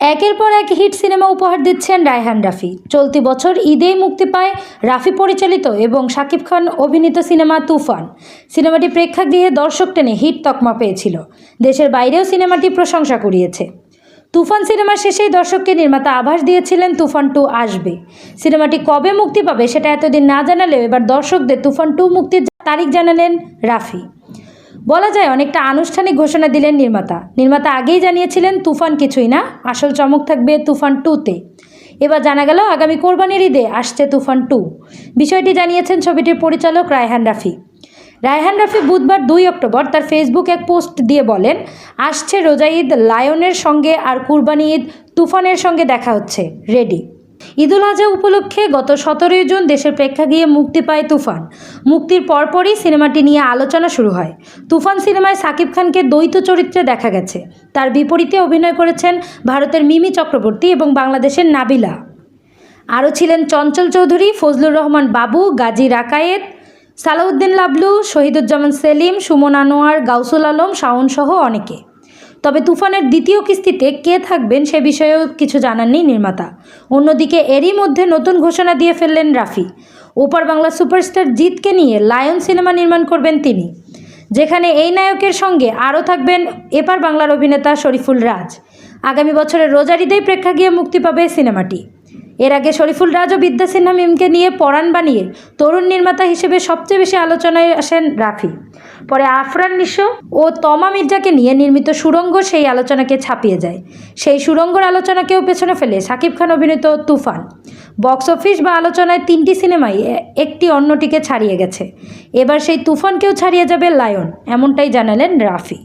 একের পর এক হিট সিনেমা উপহার দিচ্ছেন রায়হান রাফি। চলতি বছর ঈদেই মুক্তি পায় রাফি পরিচালিত এবং শাকিব খান অভিনীত সিনেমা তুফান। সিনেমাটি প্রেক্ষাগৃহে দর্শক টেনে হিট তকমা পেয়েছিল। দেশের বাইরেও সিনেমাটি প্রশংসা কুড়িয়েছে। তুফান সিনেমা শেষেই দর্শককে নির্মাতা আভাস দিয়েছিলেন তুফান টু আসবে। সিনেমাটি কবে মুক্তি পাবে সেটা এতদিন না জানালেও এবার দর্শকদের তুফান টু মুক্তির তারিখ জানালেন রাফি। বলা যায় অনেকটা আনুষ্ঠানিক ঘোষণা দিলেন নির্মাতা। নির্মাতা আগেই জানিয়েছিলেন, তুফান কিছুই না, আসল চমক থাকবে তুফান টুতে। এবার জানা গেল, আগামী কোরবানির ঈদে আসছে তুফান টু। বিষয়টি জানিয়েছেন ছবিটির পরিচালক রায়হান রাফি। রায়হান রাফি বুধবার দুই অক্টোবর তার ফেসবুক এক পোস্ট দিয়ে বলেন, আসছে রোজা ঈদ, লায়নের সঙ্গে আর কুরবানি ঈদ, তুফানের সঙ্গে দেখা হচ্ছে। রেডি। ঈদুল আজহা উপলক্ষে গত সতেরোই জুন দেশের প্রেক্ষাগৃহে মুক্তি পায় তুফান। মুক্তির পরপরই সিনেমাটি নিয়ে আলোচনা শুরু হয়। তুফান সিনেমায় সাকিব খানকে দ্বৈত চরিত্রে দেখা গেছে। তার বিপরীতে অভিনয় করেছেন ভারতের মিমি চক্রবর্তী এবং বাংলাদেশের নাবিলা। আরও ছিলেন চঞ্চল চৌধুরী, ফজলুর রহমান বাবু, গাজী রাকায়েত, সালাউদ্দিন লাবলু, শহীদুজ্জামান সেলিম, সুমন আনোয়ার, গাউসুল আলম, শাওন সহ অনেকে। তবে তুফানের দ্বিতীয় কিস্তিতে কে থাকবেন সে বিষয়েও কিছু জানাননি নির্মাতা। অন্যদিকে এরই মধ্যে নতুন ঘোষণা দিয়ে ফেললেন রাফি। ওপার বাংলা সুপারস্টার জিতকে নিয়ে লায়ন সিনেমা নির্মাণ করবেন তিনি। যেখানে এই নায়কের সঙ্গে আরও থাকবেন এপার বাংলার অভিনেতা শরীফুল রাজ। আগামী বছরের রোজারিদেই প্রেক্ষাগৃহে মুক্তি পাবে সিনেমাটি। এর আগে শরীফুল রাজ ও বিদ্যা সিনহা মিমকে নিয়ে পরাণ বানিয়ে তরুণ নির্মাতা হিসেবে সবচেয়ে বেশি আলোচনায় আসেন রাফি। পরে আফরান নিশো ও তমা মির্জাকে নিয়ে নির্মিত সুরঙ্গ সেই আলোচনাকে ছাপিয়ে যায়। সেই সুরঙ্গর আলোচনাকেও পেছনে ফেলে শাকিব খান অভিনীত তুফান। বক্স অফিস বা আলোচনায় তিনটি সিনেমাই একটি অন্যটিকে ছাড়িয়ে গেছে। এবার সেই তুফানকেও ছাড়িয়ে যাবে লায়ন, এমনটাই জানালেন রাফি।